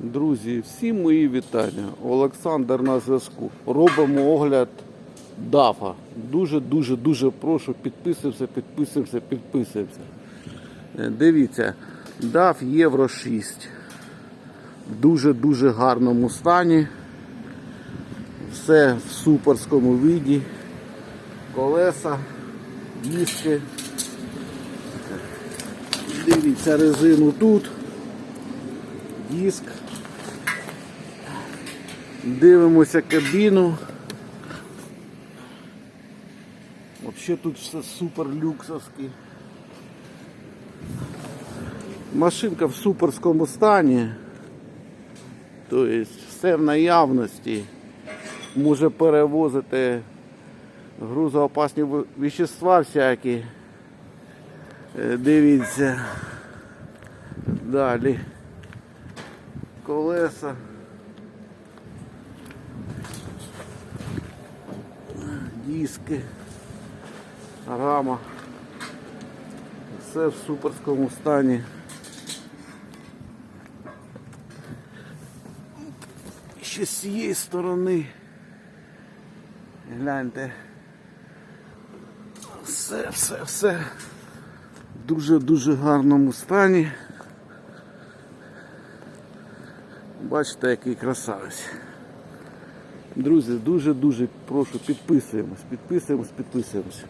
Друзі, всі мої вітання. Олександр на зв'язку. Робимо огляд дафа. Дуже, дуже, прошу, підписуємося, підписуємося, підписуємося. Е, Дивіться, даф Євро 6. В дуже-дуже гарному стані. Все в суперському виді. Колеса, диски. Дивіться резину тут. Диск. Дивимося кабіну. Взагалі тут все супер люксовське. Машинка в суперському стані. Тобто все в наявності. Може перевозити грузоопасні вещества всякі. Е, Дивіться. Далі. Колеса. Диски. Рама. Все в суперському стані. Ще з цієї сторони. Гляньте. Все, все, все в дуже-дуже гарному стані. Бачите, який красавець. Друзі, дуже-дуже прошу підписуємось, підписуємось, підписуємось.